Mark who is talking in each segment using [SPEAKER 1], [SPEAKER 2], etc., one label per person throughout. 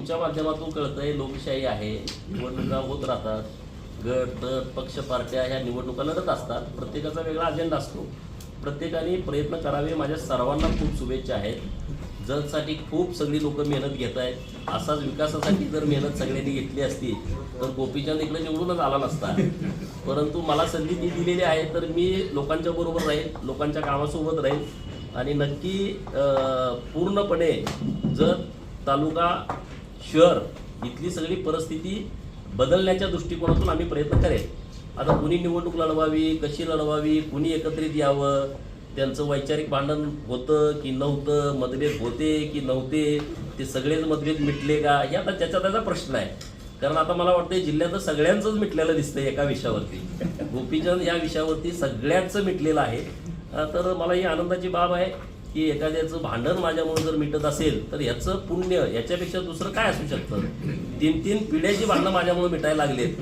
[SPEAKER 1] तुमच्या माध्यमातून कळतंय लोकशाही आहे निवडणुका होत राहतात. गट दर पक्ष पार्ट्या ह्या निवडणुका लढत असतात. प्रत्येकाचा वेगळा अजेंडा असतो. प्रत्येकाने प्रयत्न करावे. माझ्या सर्वांना खूप शुभेच्छा आहेत. जगसाठी खूप सगळी लोक मेहनत घेत आहेत. असाच विकासासाठी जर मेहनत सगळ्यांनी घेतली असती तर गोपीचंद इकडे निवडूनच आला नसता. परंतु मला संधी ती दिलेली आहे तर मी लोकांच्या बरोबर राहील लोकांच्या कामासोबत राहील. आणि नक्की पूर्णपणे जर तालुका शहर इथली सगळी परिस्थिती बदलण्याच्या दृष्टिकोनातून आम्ही प्रयत्न करेल. आता कुणी निवडणूक लढवावी कशी लढवावी कुणी एकत्रित यावं त्यांचं वैचारिक भांडण होतं की नव्हतं मतभेद होते की नव्हते ते सगळेच मतभेद मिटले का? हे आता त्याचा त्याचा प्रश्न आहे. कारण आता मला वाटतं जिल्ह्यात सगळ्यांचंच मिटलेलं दिसतंय एका विषयावरती. गोपीचंद या विषयावरती सगळ्यांचं मिटलेलं आहे. तर मला ही आनंदाची बाब आहे. की एखाद्याचं भांडण माझ्यामुळे जर मिटत असेल तर याचं पुण्य याच्यापेक्षा दुसरं काय असू शकतं? तीन तीन पिढ्याची भांडणं माझ्यामुळे मिटायला लागलेत.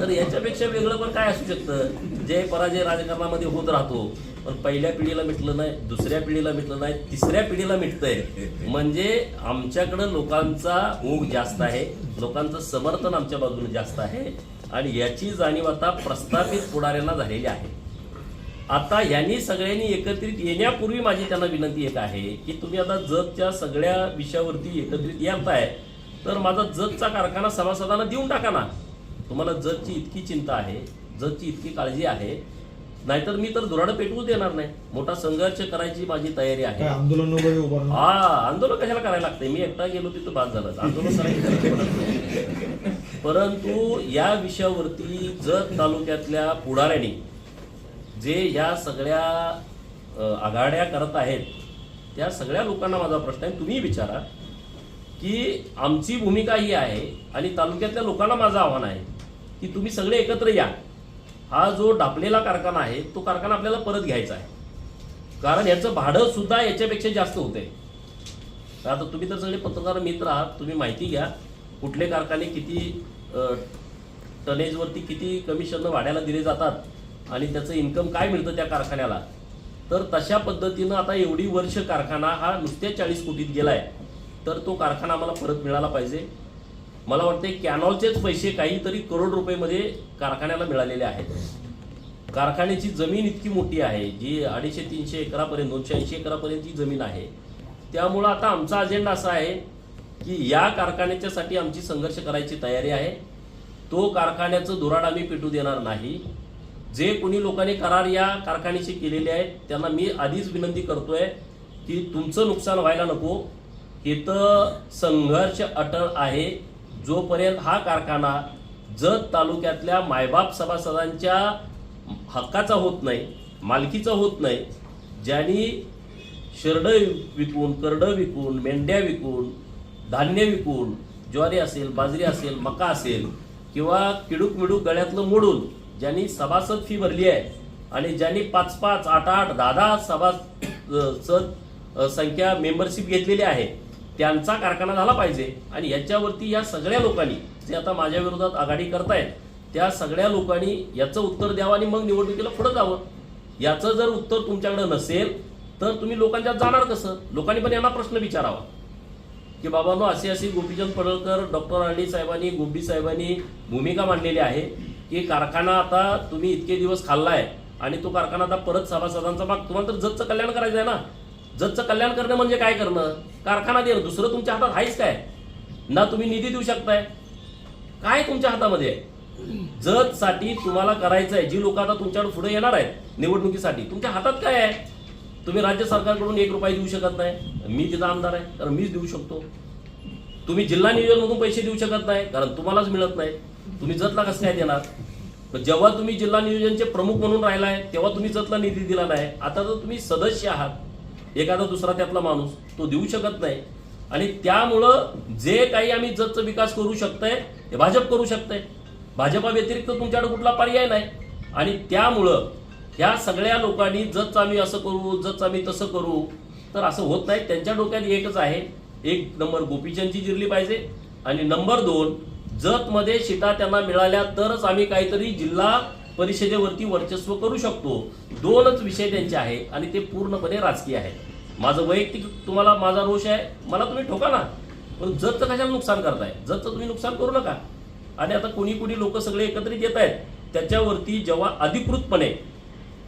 [SPEAKER 1] तर याच्यापेक्षा वेगळं पण काय असू शकतं? जय पराजय राजकारणामध्ये होत राहतो. पण पहिल्या पिढीला मिटलं नाही दुसऱ्या पिढीला मिटलं नाही तिसऱ्या पिढीला मिटतंय. म्हणजे आमच्याकडं लोकांचा ओघ जास्त आहे. लोकांचं समर्थन आमच्या बाजूने जास्त आहे. आणि याची जाणीव आता प्रस्थापित पुढाऱ्यांना झालेली आहे. आता यांनी सगळ्यांनी एकत्रित येण्यापूर्वी माझी त्यांना विनंती एक आहे की तुम्ही आता जतच्या सगळ्या विषयावरती एकत्रित येताय तर माझा जतचा कारखाना सभासदांना देऊन टाका ना. तुम्हाला जतची इतकी चिंता आहे जतची इतकी काळजी आहे नाहीतर मी तर दुराडं पेटवू देणार नाही. मोठा संघर्ष करायची माझी तयारी आहे.
[SPEAKER 2] आंदोलन वगैरे
[SPEAKER 1] हा आंदोलन कशाला करायला लागतंय? मी एकटा गेलो तिथं बाद झालं. आंदोलन करायची गरज पडत नाही. परंतु या विषयावरती जत तालुक्यातल्या पुढाऱ्यांनी जे या सगळ्या आघाड्या करत आहेत त्या सगळ्या लोकांना माझा प्रश्न आहे. तुम्ही विचारा की आमची भूमिका ही आहे आणि तालुक्यातल्या लोकांना माझं आव्हान आहे की तुम्ही सगळे एकत्र या. हा जो डापलेला कारखाना आहे तो कारखाना आपल्याला परत घ्यायचा आहे. कारण याचं भाडं सुद्धा याच्यापेक्षा जास्त होते तर आता तुम्ही तर सगळे पत्रकार मित्र आहात तुम्ही माहिती घ्या कुठले कारखाने किती टनेजवरती किती कमिशन वाढायला दिले जातात. आणि त्याचं इन्कम काय मिळतं त्या कारखान्याला? तर तशा पद्धतीनं आता एवढी वर्ष कारखाना हा नुसत्या चाळीस कोटीत गेलाय. तर तो कारखाना आम्हाला परत मिळाला पाहिजे. मला वाटते कॅनॉलचेच पैसे काहीतरी करोड रुपयेमध्ये कारखान्याला मिळालेले आहेत. कारखान्याची जमीन इतकी मोठी आहे जी अडीचशे तीनशे एकरापर्यंत दोनशे ऐंशी एकरापर्यंतची जमीन आहे. त्यामुळं आता आमचा अजेंडा असा आहे की या कारखान्याच्यासाठी आमची संघर्ष करायची तयारी आहे. तो कारखान्याचं धुराड आम्ही पेटू देणार नाही. जे कोणी लोकांनी करार या कारखान्याशी केलेले आहेत त्यांना मी आधीच विनंती करतोय की तुमचं नुकसान व्हायला नको. इथं संघर्ष अटळ आहे. जोपर्यंत हा कारखाना जत तालुक्यातल्या मायबाप सभासदांच्या हक्काचा होत नाही मालकीचा होत नाही ज्यांनी शेरडं विकून करडं विकून मेंढ्या विकून धान्य विकून ज्वारी असेल बाजरी असेल मका असेल किंवा किडूक मिडूक गळ्यातलं मोडून ज्यांनी सभासद फी भरली आहे आणि ज्यांनी पाच पाच आठ आठ दहा दहा सभासद संख्या मेंबरशिप घेतलेली आहे त्यांचा कारखाना झाला पाहिजे. आणि याच्यावरती या सगळ्या लोकांनी जे आता माझ्या विरोधात आघाडी करतायत त्या सगळ्या लोकांनी याचं उत्तर द्यावं आणि मग निवडणुकीला पुढे जावं. याचं जर उत्तर तुमच्याकडे नसेल तर तुम्ही लोकांच्यात जाणार कसं? लोकांनी पण यांना प्रश्न विचारावा. की बाबांनो अशी अशी गोपीचंद पडळकर डॉक्टर आरडी साहेबांनी गोपी साहेबांनी भूमिका मांडलेली आहे. की कारखाना आता तुम्ही इतके दिवस खाल्लाय आणि तो कारखाना आता परत सभासदांचा भाग तुम्हाला तर जतचं कल्याण करायचं आहे ना. जतचं कल्याण करणं म्हणजे काय करणं? कारखाना देणं. दुसरं तुमच्या हातात आहेच काय? ना तुम्ही निधी देऊ शकताय. काय तुमच्या हातामध्ये? आहे जतसाठी तुम्हाला करायचं आहे जी लोक आता तुमच्याकडे पुढे येणार आहेत निवडणुकीसाठी तुमच्या हातात काय आहे? तुम्ही राज्य सरकारकडून एक रुपये देऊ शकत नाही. मी तिथं आमदार आहे तर मीच देऊ शकतो. तुम्ही जिल्हा नियोजनमधून पैसे देऊ शकत नाही कारण तुम्हालाच मिळत नाही. तुम्ही जतला कसं काय देणार? पण जेव्हा तुम्ही जिल्हा नियोजनचे प्रमुख म्हणून राहिलाय तेव्हा तुम्ही जतला निधी दिला नाही. आता तर तुम्ही सदस्य आहात. एखादा दुसरा त्यातला माणूस तो देऊ शकत नाही. आणि त्यामुळं जे काही आम्ही जतचा विकास करू शकतंय ते भाजप करू शकतंय. भाजपा व्यतिरिक्त तुमच्याकडे कुठला पर्याय नाही. आणि त्यामुळं ह्या सगळ्या लोकांनी जतचं आम्ही असं करू जतचं आम्ही तसं करू तर असं होत नाही. त्यांच्या डोक्यात एकच आहे. एक नंबर गोपीचंदची जिरली पाहिजे. आणि नंबर दोन जतमध्ये शिता त्यांना मिळाल्या तरच आम्ही काहीतरी जिल्हा परिषदेवरती वर्चस्व करू शकतो. दोनच विषय त्यांचे आहेत आणि ते पूर्णपणे राजकीय आहेत. माझं वैयक्तिक तुम्हाला माझा रोष आहे मला तुम्ही ठोका ना. पण जतचं कशाला नुकसान करताय? जतचं तुम्ही नुकसान करू नका. आणि आता कोणी कोणी लोक सगळे एकत्रित येत आहेत. त्याच्यावरती जेव्हा अधिकृतपणे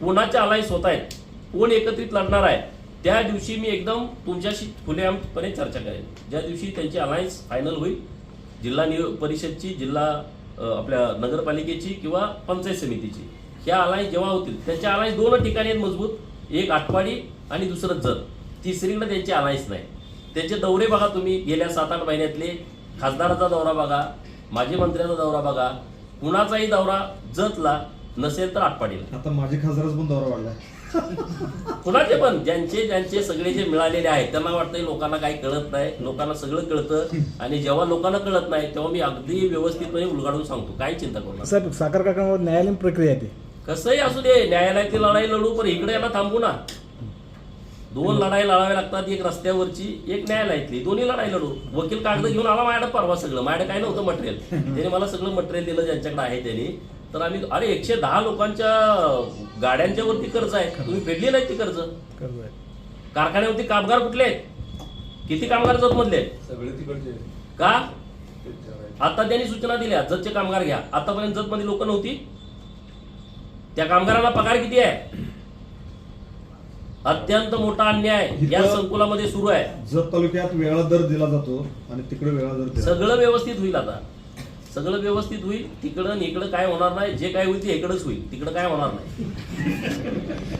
[SPEAKER 1] कोणाच्या अलायन्स होत आहेत कोण एकत्रित लढणार आहे त्या दिवशी मी एकदम तुमच्याशी खुलेआमपणे चर्चा करेन. ज्या दिवशी त्यांची अलायन्स फायनल होईल जिल्हा नियो परिषदची जिल्हा आपल्या नगरपालिकेची किंवा पंचायत समितीची. ह्या अलायन्स जेव्हा होतील त्यांच्या अलायन्स दोन ठिकाणी आहेत मजबूत. एक आठवाडी आणि दुसरं जत. तिसरीकडे त्यांची अलायन्स नाही. त्यांचे दौरे बघा तुम्ही गेल्या सात आठ महिन्यातले. खासदाराचा दौरा बघा माजी मंत्र्याचा दौरा बघा. कुणाचाही दौरा जतला नसेल तर आटपाडीला.
[SPEAKER 2] आता माजी खासदारच पण दौरा वाढलाय
[SPEAKER 1] कुणाचे पण ज्यांचे ज्यांचे सगळे जे मिळालेले आहेत त्यांना वाटतंय लोकांना काही कळत नाही लोकांना सगळं कळतं. आणि जेव्हा लोकांना कळत नाही तेव्हा मी अगदी व्यवस्थितपणे उलगाडून सांगतो. काही चिंता करू नका.
[SPEAKER 3] साहेब साखर कारखान्यावर न्यायालयीन प्रक्रिया आहे ती.
[SPEAKER 1] कसंही असू दे न्यायालयाची लढाई लढू पण इकडे याला थांबू ना. दोन लढाई लढाव्या लागतात एक रस्त्यावरची एक न्यायालयातली. दोन्ही लढाई लढू. वकील कागद घेऊन आला माझ्याकडे परवा सगळं. माझ्याकडे काय नव्हतं मटेरियल त्याने मला सगळं मटेरियल दिलं ज्यांच्याकडे आहे त्यांनी. तर आम्ही अरे एकशे दहा लोकांच्या गाड्यांच्या वरती कर्ज आहे. तुम्ही फेडली नाही ती कर्ज.
[SPEAKER 3] कर्ज आहे.
[SPEAKER 1] कारखान्यावरती कामगार कुठले आहेत? किती कामगार जत मधले आहेत?
[SPEAKER 4] सगळे तिकडचे.
[SPEAKER 1] का? आता त्यांनी सूचना दिल्या जतचे कामगार घ्या. आतापर्यंत जत मध्ये लोक नव्हती. त्या कामगारांना पगार किती आहे? अत्यंत मोठा अन्याय या संकुलामध्ये सुरू आहे.
[SPEAKER 2] जत तालुक्यात वेगळा दर दिला जातो आणि तिकडे वेगळा दर
[SPEAKER 1] सगळं व्यवस्थित होईल आता. सगळं व्यवस्थित होईल. तिकडं इकडं काय होणार नाही. जे काय होईल ते इकडंच होईल. तिकडं काय होणार नाही.